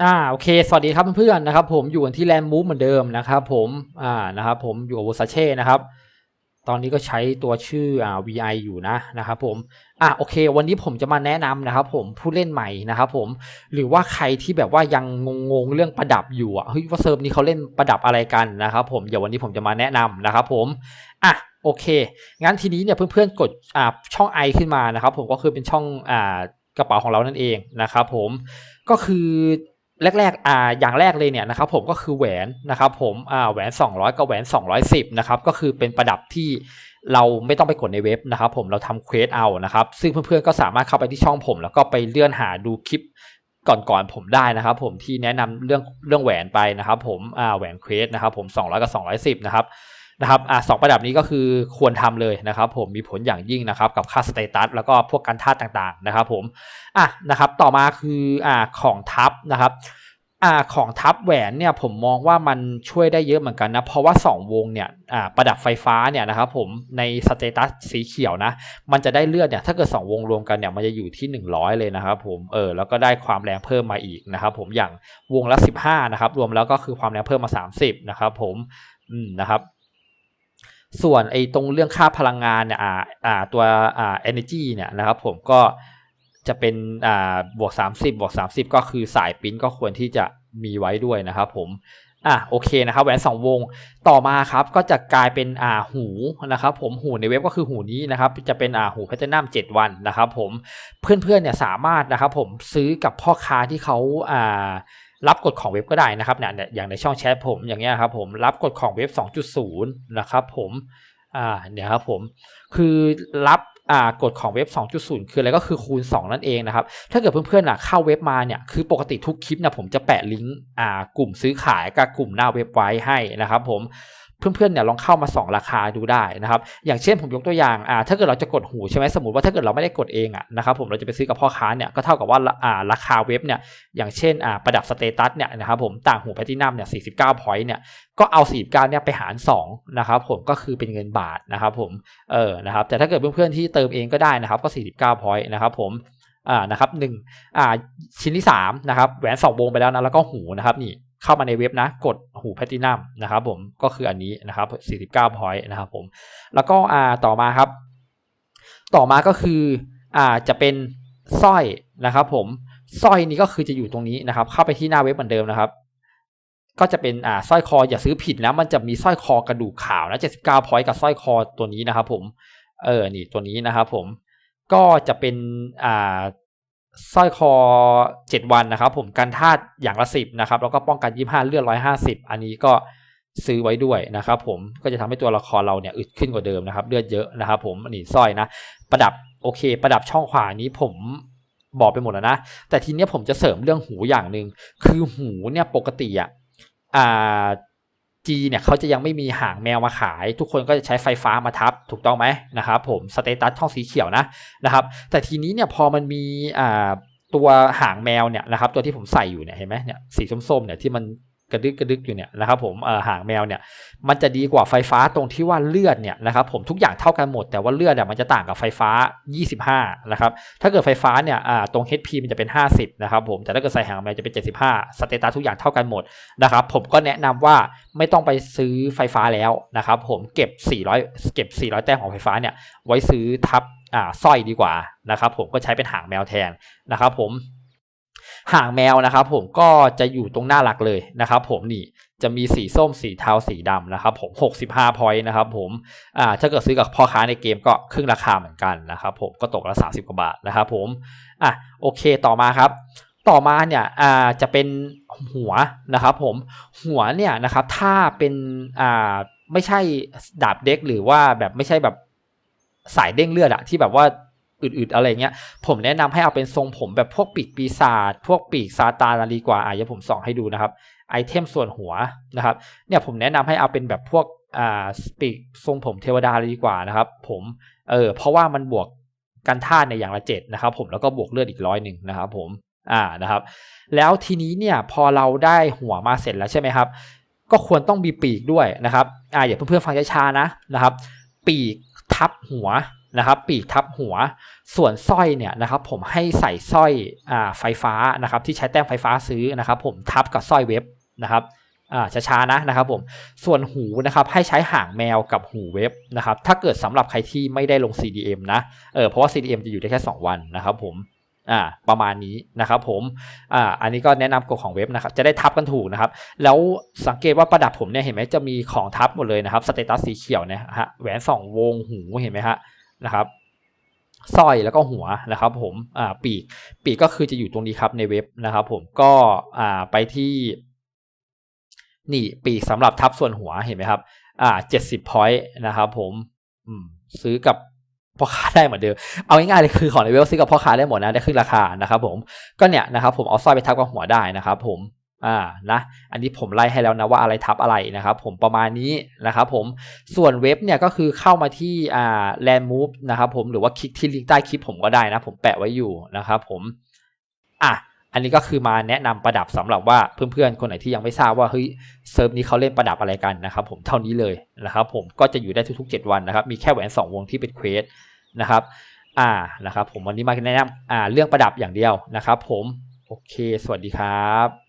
อ่าโอเค สวัสดีครับเพื่อนๆนะครับ ผมอยู่กันที่แลนด์มูฟเหมือนเดิมนะครับผมอ่านะครับผมอยู่กับวซาเช่นะครับ ตอนนี้ก็ใช้ตัวชื่ออ่า VI อยู่นะนะครับผมอะโอเค วันนี้ผมจะมาแนะนำนะครับ ผมผู้เล่นใหม่นะครับผมหรือว่าใครที่แบบว่ายังงงๆเรื่องประดับอยู่อะเฮ้ยว่าเซิร์ฟนี้เขาเล่นประดับอะไรกันนะครับผมเดี๋ยววันนี้ผมจะมาแนะนำนะครับผมอะโอเค งั้นทีนี้เนี่ยเพื่อนๆกดอ่าช่องไอขึ้นมานะครับ ผมก็คือเป็นช่องอ่ากระเป๋าของเรานั่นเองนะครับผมก็คือ แรกๆอ่าอย่างแรกเลยเนี่ยนะครับผมก็คือแหวนนะครับผมอ่าแหวน 200 กับแหวน 210นะครับก็คือเป็นประดับที่เราไม่ต้องไปกดในเว็บนะครับผมเราทำเควสเอานะครับซึ่งเพื่อนๆก็สามารถเข้าไปที่ช่องผม แล้วก็ไปเลื่อนหาดูคลิปก่อนๆผมได้นะครับผมที่แนะนำเรื่องเรื่องแหวนไปนะครับผมอ่าแหวนเควสนะครับผม 200 กับ 210 นะครับ นะครับอ่าสองประดับนี้ก็คือควรทำเลยนะครับ ผมมีผลอย่างยิ่งนะครับกับค่าสเตตัสแล้วก็พวกการท่าต่างๆนะครับ ผมอะนะครับต่อมาคืออ่าของทับนะครับอ่าของทับแหวนเนี่ยผมมองว่ามันช่วยได้เยอะเหมือนกันนะเพราะว่า 2 วงเนี่ยอ่าประดับไฟฟ้าเนี่ยนะครับผมในสเตตัสสีเขียวนะมันจะได้เลือดเนี่ยถ้าเกิด 2 วงรวมกันเนี่ยมันจะอยู่ที่ 100 เลยนะครับผมเออแล้วก็ได้ความแรงเพิ่มมาอีกนะครับผมอย่างวงละ 15นะครับรวมแล้วก็คือความแรงเพิ่มมา 30นะครับผมอืมนะครับ ส่วนไอ้ตรงเรื่องค่าพลังงานเนี่ยอ่าอ่าตัวอ่า energy เนี่ยนะครับผมก็จะเป็นอ่าบวก 30 บวก 30 ก็คือสายปริ้นก็ควรที่จะมีไว้ด้วยนะครับผมอะโอเคนะครับแหวนสองวงต่อมาครับก็จะกลายเป็นอ่าหูนะครับผมหูในเว็บก็คือหูนี้นะครับจะเป็นอ่าหูแพทเทิร์น7วันนะครับผมเพื่อนๆเนี่ยสามารถนะครับผมซื้อกับพ่อค้าที่เขาอ่า รับกฎของเว็บก็ได้นะครับเนี่ยอย่างในช่องแชทผมอย่างเงี้ยครับผมรับกฎของเว็บ 2.0 นะครับผมอ่าเนี่ยครับผมคือรับอ่ากฎของเว็บ 2.0 คืออะไรก็คือคูณ 2 นั่นเองนะครับ ถ้าเกิดเพื่อนๆอะเข้าเว็บมาเนี่ยคือปกติทุกคลิปนะผมจะแปะลิงก์อ่ากลุ่มซื้อขายกับกลุ่มหน้าเว็บไว้ให้นะครับผม เพื่อนๆเนี่ยลองเข้ามา2ราคาดูได้นะครับ อย่างเช่นผมยกตัวอย่างอ่าถ้าเกิดเราจะกดหูใช่ไหมสมมติว่าถ้าเกิดเราไม่ได้กดเองอะนะครับผมเราจะไปซื้อกับพ่อค้าเนี่ยก็เท่ากับว่าอ่าราคาเว็บเนี่ยอย่างเช่นอ่าประดับสเตตัสเนี่ยนะครับผมต่างหูแพลตินัมเนี่ย49พอยต์เนี่ยก็เอา49เนี่ยไปหาร2นะครับผมก็คือเป็นเงินบาทนะครับผมเออนะครับแต่ถ้าเกิดเพื่อนๆที่เติมเองก็ได้นะครับก็49พอยต์นะครับผมอ่านะครับหนึ่งอ่าชิ้นที่3นะครับแหวน2วงไปแล้วนะแล้วก็หูนะครับนี่ เข้ามาในเว็บนะ กดหูแพตินัมนะครับผมก็คืออันนี้นะครับ 49 point นะครับผมแล้วก็อ่าต่อมาครับ ต่อมาก็คืออ่าจะเป็นสร้อยนะครับ ผมสร้อยนี้ก็คือจะอยู่ตรงนี้นะครับ เข้าไปที่หน้าเว็บเหมือนเดิมนะครับ ก็จะเป็นอ่าสร้อยคออย่าซื้อผิดนะมันจะมีสร้อยคอกระดูกขาวนะ 79 point กับสร้อยคอตัวนี้นะครับ ผมเออนี่ตัวนี้นะครับ ผมก็จะเป็นอ่า สร้อยคอ 7 วันนะครับ ผมกันธาตุอย่างละสิบนะครับแล้วก็ป้องกัน 25 เลือด 150 อันนี้ก็ซื้อไว้ด้วยนะครับ ผมก็จะทำให้ตัวละครเราเนี่ยอึดขึ้นกว่าเดิมนะครับ เลือดเยอะนะครับ ผมนนี้สร้อยนะ ประดับโอเค ประดับช่องขวานี้ผมบอกไปหมดแล้วนะ แต่ทีเนี้ยผมจะเสริมเรื่องหูอย่างหนึ่งคือหูเนี่ยปกติอะอ่า จีเนี่ยเขาจะยังไม่มีหางแมวมาขาย ทุกคนก็จะใช้ไฟฟ้ามาทับ ถูกต้องไหมนะครับผมสเตตัสช่องสีเขียวนะนะครับแต่ทีนี้เนี่ยพอมันมีอ่าตัวหางแมวเนี่ยนะครับตัวที่ผมใส่อยู่เนี่ยเห็นไหมเนี่ยสีส้มๆเนี่ยที่มัน กระดึกกระดึกอยู่เนี่ยนะครับผมหางแมวเนี่ยมันจะดีกว่าไฟฟ้าตรงที่ว่าเลือดเนี่ยนะครับผมทุกอย่างเท่ากันหมด แต่ว่าเลือดเนี่ยมันจะต่างกับไฟฟ้า 25 นะครับถ้าเกิดไฟฟ้าเนี่ยตรง HP มันจะเป็น 50 นะครับผมแต่ถ้าเกิดใส่หางแมวจะเป็น 75 สเตตัสทุกอย่างเท่ากันหมดนะครับผมก็แนะนำว่าไม่ต้องไปซื้อไฟฟ้าแล้วนะครับผมเก็บ 400 เก็บ 400 แต้มของไฟฟ้าเนี่ยไว้ซื้อทับอ่าสร้อยดีกว่านะครับผมก็ใช้เป็นหางแมวแทนนะครับผม หางแมวนะครับผมก็จะอยู่ตรงหน้าหลักเลยนะครับผมนี่จะมีสีส้มสีเทาสีดำนะครับผม 65 พอยต์นะครับผมอ่าถ้าเกิดซื้อกับพ่อค้าในเกมก็ครึ่งราคาเหมือนกันนะครับผมก็ตกละ 30 กว่าบาทนะครับผมอะโอเคต่อมาครับ ต่อมาเนี่ยอ่าจะเป็นหัวนะครับผมหัวเนี่ยนะครับถ้าเป็นอ่าไม่ใช่ดาบเด็กหรือว่าแบบไม่ใช่แบบสายเด้งเลือดอะที่แบบว่า อืดๆอะไรเงี้ยผมแนะนำให้เอาเป็นทรงผมแบบพวกปีกปีศาจพวกปีกซาตานดีกว่าอะเดี๋ยวผมส่องให้ดูนะครับไอเทมส่วนหัวนะครับเนี่ยผมแนะนำให้เอาเป็นแบบพวกอ่าปีกทรงผมเทวดาดีกว่านะครับ ผมเออเพราะว่ามันบวกกันธาในอย่างละเจ็ดนะครับผมแล้วก็บวกเลือดอีกร้อยหนึ่งนะครับผมอ่านะครับ แล้วทีนี้เนี่ยพอเราได้หัวมาเสร็จแล้วใช่ไหมครับ ก็ควรต้องมีปีกด้วยนะครับอ่าอย่าเพื่อนๆฟังช้าๆนะนะครับ ปีกทับหัว นะครับปีกทับหัว ส่วนสร้อยเนี่ยนะครับผมให้ใส่สร้อยอ่าไฟฟ้านะครับที่ใช้แต้มไฟฟ้าซื้อนะครับผมทับกับสร้อยเว็บนะครับอ่าช้าๆนะนะครับผมส่วนหูนะครับให้ใช้หางแมวกับหูเว็บนะครับถ้าเกิดสำหรับใครที่ไม่ได้ลง CDM นะเออเพราะว่า CDM จะอยู่ได้แค่ 2 วันนะครับผมอ่าประมาณนี้นะครับผมอ่าอันนี้ก็แนะนำกฎของเว็บนะครับจะได้ทับกันถูกนะครับ แล้วสังเกตว่าประดับผมเนี่ยเห็นไหมจะมีของทับหมดเลยนะครับสเตตัสสีเขียวเนี่ยฮะแหวนสองวงหูเห็นไหมฮะ นะครับสร้อยแล้วก็หัวนะครับผมอ่าปีกปีกก็คือจะอยู่ตรงนี้ครับในเว็บนะครับ ผมก็อ่าไปที่นี่ปีกสำหรับทับส่วนหัวเห็นไหมครับอ่าเจ็ดสิบพอยต์นะครับผมอืมซื้อกับพ่อค้าได้เหมือนเดิม เอาง่ายๆเลยคือของในเว็บซื้อกับพ่อค้าได้หมดนะได้ขึ้นราคานะครับผมก็เนี่ยนะครับผมเอาสร้อยไปทับกับหัวได้นะครับผม อ่านะอันนี้ผมไล่ให้แล้วนะว่าอะไรทับอะไรนะครับผมประมาณนี้นะครับผมส่วนเว็บเนี่ยก็คือเข้ามาที่อ่า land move นะครับผมหรือว่าคลิกที่ลิงก์ใต้คลิปผมก็ได้นะ ผมแปะไว้อยู่นะครับผมอะอันนี้ก็คือมาแนะนำประดับสำหรับว่าเพื่อนๆ คนไหนที่ยังไม่ทราบว่าเฮ้ยเซิร์ฟนี้เขาเล่นประดับอะไรกันนะครับผมเท่านี้เลยนะครับผมก็จะอยู่ได้ทุกๆ 7 วันนะครับมีแค่แหวน 2 วงที่เป็นเควสนะครับอ่านะครับผมวันนี้มาแนะนำอ่าเรื่องประดับอย่างเดียวนะครับผมโอเค สวัสดีครับ